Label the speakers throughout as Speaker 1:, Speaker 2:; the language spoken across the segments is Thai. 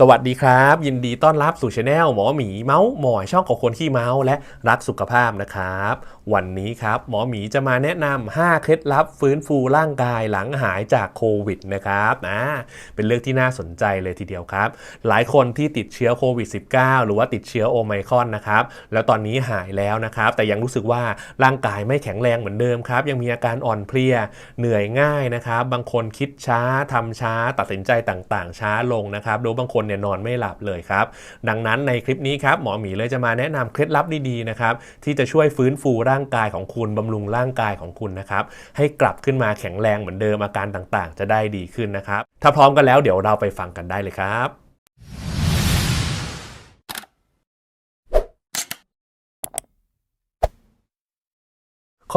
Speaker 1: สวัสดีครับ ยินดีต้อนรับสู่ช anel หมอหมีเมาส์หมอยช่องของคนขี้เมาส์และรักสุขภาพนะครับวันนี้ครับ หมอหมีจะมาแนะนำ5เคล็ดลับฟื้นฟูร่างกายหลังหายจากโควิดนะครับนะเป็นเรื่องที่น่าสนใจเลยทีเดียวครับ หลายคนที่ติดเชื้อโควิด -19 หรือว่าติดเชื้อโอไมครอนนะครับ แล้วตอนนี้หายแล้วนะครับ แต่ยังรู้สึกว่าร่างกายไม่แข็งแรงเหมือนเดิมครับ ยังมีอาการอ่อนเพลียเหนื่อยง่ายนะครับ บางคนคิดช้าทำช้า ตัดสินใจต่างๆ ช้าลงนะครับโดยบางคนเนี่ยนอนไม่หลับเลยครับ ดังนั้นในคลิปนี้ครับหมอหมีเลยจะมาแนะนำเคล็ดลับดีๆนะครับที่จะช่วยฟื้นฟูร่างางกายของคุณบำรุงร่างกายของคุณนะครับให้กลับขึ้นมาแข็งแรงเหมือนเดิมอาการต่างๆ จะได้ดีขึ้นนะครับถ้าพร้อมกันแล้วเดี๋ยวเราไปฟังกันได้เลยครับ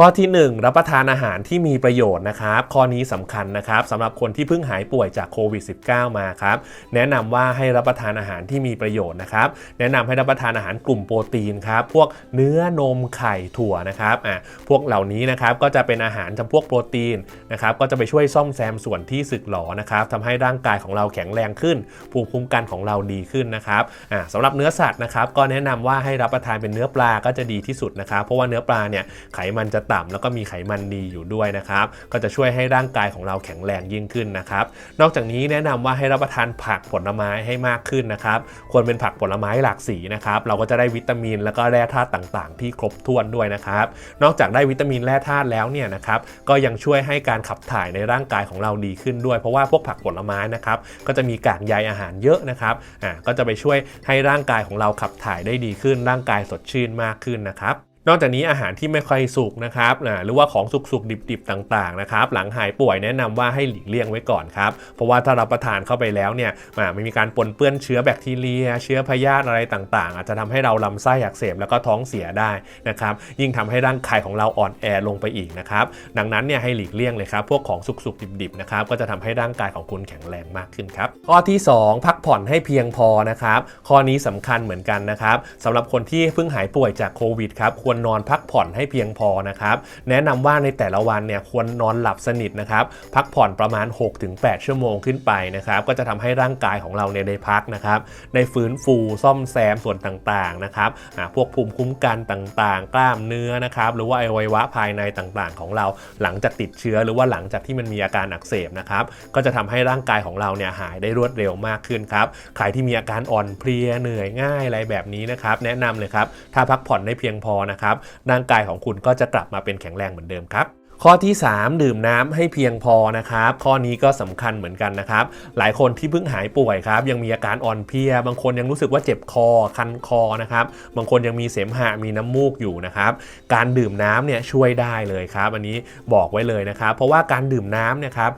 Speaker 1: ข้อที่ 1 รับประทานอาหารที่มีประโยชน์นะครับ ข้อนี้สำคัญนะครับสำหรับคนที่เพิ่งหายป่วยจากโควิด -19 มาครับ แนะนำว่าให้รับประทานอาหารที่มีประโยชน์นะครับ แนะนำให้รับประทานอาหารกลุ่มโปรตีนครับ พวกเนื้อนมไข่ถั่วนะครับอะพวกเหล่านี้นะครับก็จะเป็นอาหารจำพวกโปรตีนนะครับ ก็จะไปช่วยซ่อมแซมส่วนที่สึกหรอนะครับทำให้ร่างกายของเราแข็งแรงขึ้น ภูมิคุ้มกันของเราดีขึ้นนะครับอะสำหรับเนื้อสัตว์นะครับ ก็แนะนำว่าให้รับประทานเป็นเนื้อปลาก็จะดีที่สุดนะครับ เพราะว่าเนื้อปลาเนี่ยไขมันจะต่ำแล้วก็มีไขมันดีอยู่ด้วยนะครับ ก็จะช่วยให้ร่างกายของเราแข็งแรงยิ่งขึ้นนะครับ นอกจากนี้แนะนำว่าให้รับประทานผักผลไม้ให้มากขึ้นนะครับ ควรเป็นผักผลไม้หลากสีนะครับ เราก็จะได้วิตามินแล้วก็แร่ธาตุต่างๆ ที่ครบถ้วนด้วยนะครับ นอกจากได้วิตามินแร่ธาตุแล้วเนี่ยนะครับก็ยังช่วยให้การขับถ่ายในร่างกายของเราดีขึ้นด้วย เพราะว่าพวกผักผลไม้นะครับก็จะมีกากใยอาหารเยอะนะครับอ่าก็จะไปช่วยให้ร่างกายของเราขับถ่ายได้ดีขึ้น ร่างกายสดชื่นมากขึ้นนะครับ นอกจากนี้อาหารที่ไม่ค่อยสุกนะครับหรือว่าของสุกๆดิบๆต่างๆนะครับหลังหายป่วยแนะนำว่าให้หลีกเลี่ยงไว้ก่อนครับเพราะว่าถ้ารับประทานเข้าไปแล้วเนี่ยมันมีการปนเปื้อนเชื้อแบคทีเรีย เชื้อพยาธิอะไรต่างๆ อาจจะทำให้เราลำไส้อักเสบแล้วก็ท้องเสียได้นะครับยิ่งทำให้ร่างกายของเราอ่อนแอลงไปอีกนะครับดังนั้นเนี่ยให้หลีกเลี่ยงเลยครับพวกของสุกๆดิบๆนะครับก็จะทำให้ร่างกายของคุณแข็งแรงมากขึ้นครับข้อที่ 2 พักผ่อนให้เพียงพอนะครับข้อนี้สำคัญเหมือนกันนะครับสำหรับคนที่เพิ่งหายป่วยจากโควิดครับควรนอนพักผ่อนให้เพียงพอนะครับ แนะนำว่าในแต่ละวันเนี่ยควรนอนหลับสนิทนะครับ พักผ่อนประมาณ 6-8 ชั่วโมงขึ้นไปนะครับ ก็จะทำให้ร่างกายของเราเนี่ยได้พักนะครับ ได้ฟื้นฟูซ่อมแซมส่วนต่างๆนะครับพวกภูมิคุ้มกันต่างๆ กล้ามเนื้อนะครับหรือว่าอวัยวะภายในต่างๆ ของเราหลังจากติดเชื้อหรือว่าหลังจากที่มันมีอาการอักเสบนะครับก็จะทำให้ร่างกายของเราเนี่ยหายได้รวดเร็วมากขึ้นครับใครที่มีอาการอ่อนเพลียเหนื่อยง่ายอะไรแบบนี้นะครับแนะนำเลยครับถ้าพักผ่อนได้เพียงพอนะครับร่างกายของคุณก็จะกลับมาเป็นแข็งแรงเหมือนเดิมครับ ข้อที่ 3 ดื่มน้ำให้เพียงพอนะครับ ข้อนี้ก็สำคัญเหมือนกันนะครับ หลายคนที่เพิ่งหายป่วยครับ ยังมีอาการอ่อนเพลีย บางคนยังรู้สึกว่าเจ็บคอคันคอนะครับ บางคนยังมีเสมหะมีน้ำมูกอยู่นะครับ การดื่มน้ำเนี่ยช่วยได้เลยครับ อันนี้บอกไว้เลยนะครับ เพราะว่าการดื่มน้ำเนี่ยครับ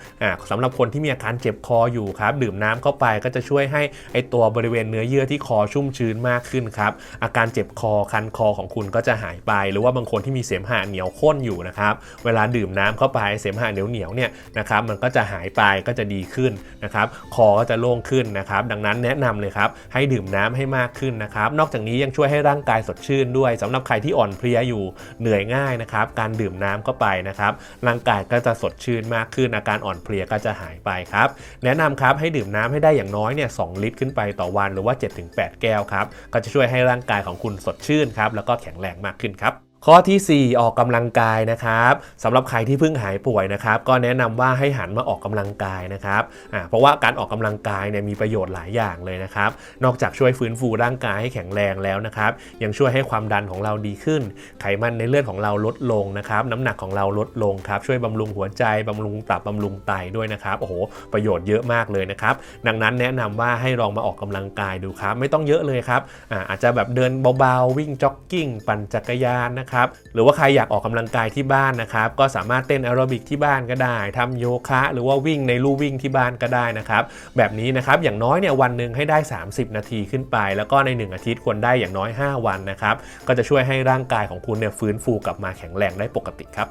Speaker 1: สำหรับคนที่มีอาการเจ็บคออยู่ครับ ดื่มน้ำเข้าไปก็จะช่วยให้ไอตัวบริเวณเนื้อเยื่อที่คอชุ่มชื้นมากขึ้นครับ อาการเจ็บคอคันคอของคุณก็จะหายไป หรือว่าบางคนที่มีเสมหะเหนียวข้นอยู่นะครับ เวลาดื่มน้ำเข้าไปเสมหะเหนียวเหนียวๆเนี่ยนะครับมันก็จะหายไปก็จะดีขึ้นนะครับคอก็จะโล่งขึ้นนะครับดังนั้นแนะนำเลยครับให้ดื่มน้ำให้มากขึ้นนะครับนอกจากนี้ยังช่วยให้ร่างกายสดชื่นด้วยสำหรับใครที่อ่อนเพลียอยู่เหนื่อยง่ายนะครับการดื่มน้ำเข้าไปนะครับร่างกายก็จะสดชื่นมากขึ้นอาการอ่อนเพลียก็จะหายไปครับแนะนำครับให้ดื่มน้ำให้ได้อย่างน้อยเนี่ยสลิตรขึ้นไปต่อวันหรือว่า 7-8 แก้วครับก็จะช่วยให้ร่างกายของคุณสดชื่นครับแล้วก็แข็งแรงมากขึ้นครับ ข้อทีสี่ 4 ออกกำลังกายนะครับสำหรับใครที่เพิ่งหายป่วยนะครับ ก็แนะนำว่าให้หันมาออกกำลังกายนะครับอ่าเพราะว่าการออกกำลังกายเนี่ยมีประโยชน์หลายอย่างเลยนะครับ นอกจากช่วยฟื้นฟูร่างกายให้แข็งแรงแล้วนะครับ ยังช่วยให้ความดันของเราดีขึ้น ไขมันในเลือดของเราลดลงนะครับน้ำหนักของเราลดลงครับช่วยบำรุงหัวใจบำรุงตับบำรุงไตด้วยนะครับโอ้โหประโยชน์เยอะมากเลยนะครับดังนั้นแนะนำว่าให้ลองมาออกกำลังกายดูครับ ไม่ต้องเยอะเลยครับอ่าอาจจะแบบเดินเบาๆวิ่งจ็อกกิ้งปั่นจักรยานนะครับ หรือว่าใครอยากออกกำลังกายที่บ้านนะครับ ก็สามารถเต้นแอโรบิกที่บ้านก็ได้ทำโยคะ หรือว่าวิ่งในลู่วิ่งที่บ้านก็ได้นะครับ แบบนี้นะครับอย่างน้อยเนี่ยวันหนึ่งให้ได้ 30 นาทีขึ้นไป แล้วก็ใน 1 อาทิตย์ควรได้อย่างน้อย 5 วันนะครับ ก็จะช่วยให้ร่างกายของคุณเนี่ยฟื้นฟูกลับมาแข็งแรงได้ปกติครับ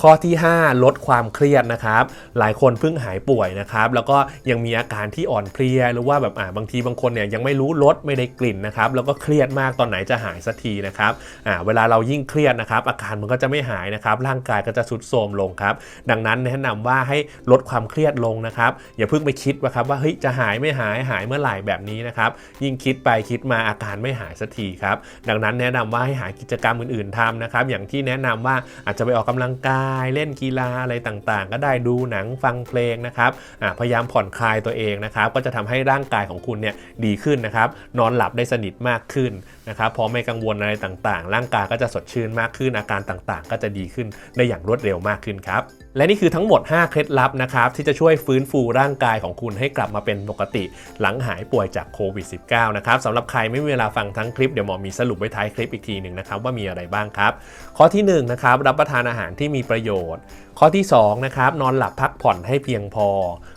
Speaker 1: ข้อที่ 5 ลดความเครียดนะครับ หลายคนเพิ่งหายป่วยนะครับ แล้วก็ยังมีอาการที่อ่อนเพลีย หรือว่าแบบอ่าบางทีบางคนเนี่ยยังไม่รู้รสไม่ได้กลิ่นนะครับ แล้วก็เครียดมากตอนไหนจะหายสักทีนะครับอ่าเวลาเรายิ่งเครียดนะครับอาการมันก็จะไม่หายนะครับ ร่างกายก็จะทรุดโทรมลงครับ ดังนั้นแนะนำว่าให้ลดความเครียดลงนะครับ อย่าเพิ่งไปคิดว่าครับว่าเฮ้ยจะหายไม่หายหายเมื่อไหร่แบบนี้นะครับ ยิ่งคิดไปคิดมาอาการไม่หายสักทีครับ ดังนั้นแนะนำว่าให้หากิจกรรมอื่นๆทำนะครับ อย่างที่แนะนำว่าอาจจะไปออกกำลังกายเล่นกีฬาอะไรต่างๆ ก็ได้ดูหนังฟังเพลงนะครับพยายามผ่อนคลายตัวเองนะครับก็จะทำให้ร่างกายของคุณเนี่ยดีขึ้นนะครับนอนหลับได้สนิทมากขึ้นนะครับพอไม่กังวลอะไรต่างๆ ร่างกายก็จะสดชื่นมากขึ้นอาการต่างๆ ก็จะดีขึ้นได้อย่างรวดเร็วมากขึ้นครับและนี่คือทั้งหมด 5 เคล็ดลับนะครับที่จะช่วยฟื้นฟูร่างกายของคุณให้กลับมาเป็นปกติ หลังหายป่วยจากโควิด -19 นะครับสำหรับใครไม่มีเวลาฟังทั้งคลิป เดี๋ยวหมอมีสรุปไว้ท้ายคลิปอีกทีหนึ่งนะครับว่ามีอะไรบ้างครับ ข้อที่1นะครับรับประทานอาหารที่มีประโยชน์ ข้อที่2นะครับนอนหลับพักผ่อนให้เพียงพอ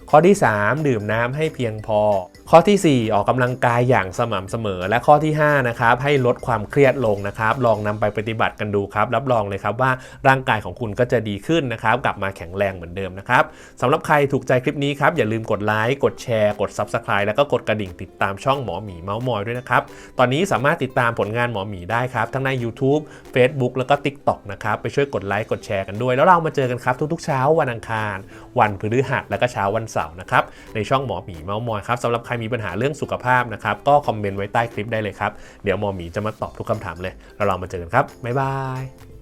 Speaker 1: ข้อที่ 3 ดื่มน้ำให้เพียงพอ ข้อทีสี่ 4 ออกกำลังกายอย่างสม่ำเสมอ และข้อที่5นะครับให้ลดความเครียดลงนะครับ ลองนำไปปฏิบัติกันดูครับ รับรองเลยครับว่าร่างกายของคุณก็จะดีขึ้นนะครับ กลับมาแข็งแรงเหมือนเดิมนะครับสำหรับใครถูกใจคลิปนี้ครับ อย่าลืมกดไลค์กดแชร์ กด Subscribe แล้วก็กดกระดิ่งติดตามช่องหมอหมีเมาส์มอยด้วยนะครับ ตอนนี้สามารถติดตามผลงานหมอหมีได้ครับ ทั้งใน YouTube Facebook แล้วก็ TikTok นะครับไปช่วยกดไลค์กดแชร์กันด้วย แล้วเรามาเจอกันครับทุกๆเช้าวันอังคาร วันพฤหัสแล้วก็เช้าวันเสาร์นะครับในช่องหมอหมีเมาส์มอยครับสำหรับใครมีปัญหาเรื่องสุขภาพนะครับก็คอมเมนต์ไว้ใต้คลิปได้เลยครับ เดี๋ยวหมอหมีจะมาตอบทุกคำถามเลยแล้วเรามาเจอกันครับ บ๊ายบาย